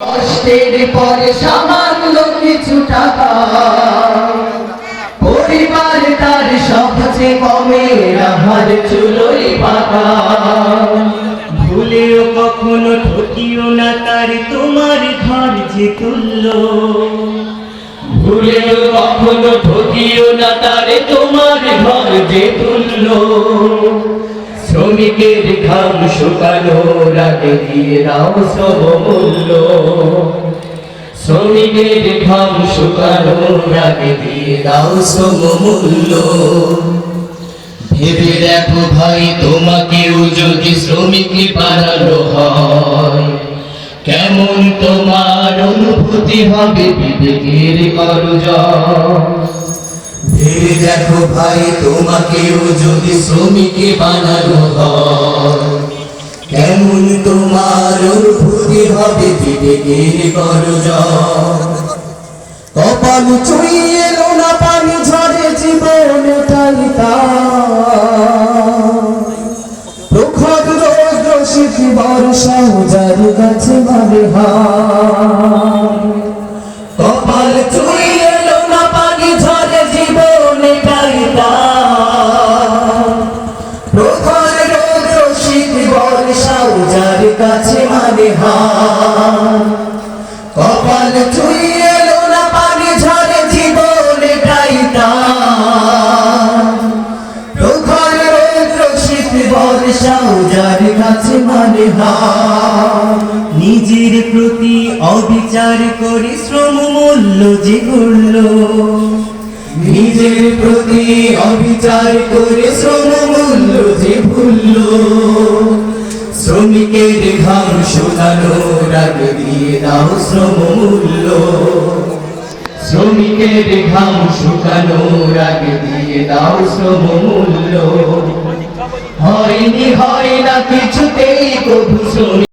কষ্টের পরে সামান্য কিছু টাকা পরিবার তার সবচেয়ে কমে রাহার চুলোই পাকা ভুলেও কখনো ঠকিও না তার তোমার ঘর যে তুল্য। ভুলেও কখনো ঠকিও না তারে তোমার ঘর যে তুল্য। শ্রমিকের ঘাম শুকানোর আগে দিয়ে দাও সব মূল্য শ্রমিকের ঘাম শুকানোর আগে দিয়ে দাও সব মূল্য ভেবে দেখো ভাই তোমাকেও যদি শ্রমিক বানানো হয়, কেমন তোমার অনুভূতি হবে বিবেকের করজ দেখো ভাই, তোমাকেও যদি শ্রমিক বানানো কেমন তোমার অনুভূতি হবে বিবেকের করজ কপাল চুইয়ে লোনা পানি ঝরে জীবন তালিকা প্রখর রৌদ্র শীত বর্ষা যার কাছে মারে কপাল কাছে মারে কপাল চুইয়ে লোনা পানি ঝরে, জীবন গাইতা প্রখর রৌদ্র শীত বর্ষা যার কাছে মানে নিজের প্রতি অবিচার করে, শ্রম মূল্য যে করল নিজের প্রতি অবিচার করে, শ্রম মূল্য যে ভুলল। শ্রমিকের ঘাম শোনানোর রাগ দিয়ে দাও শ্রম মূল্য শ্রমিকের ঘাম শুকানোর রাগ দিয়ে দাও শ্রম মূল্য হয়নি হয় না কিছুতেই শ্রমিক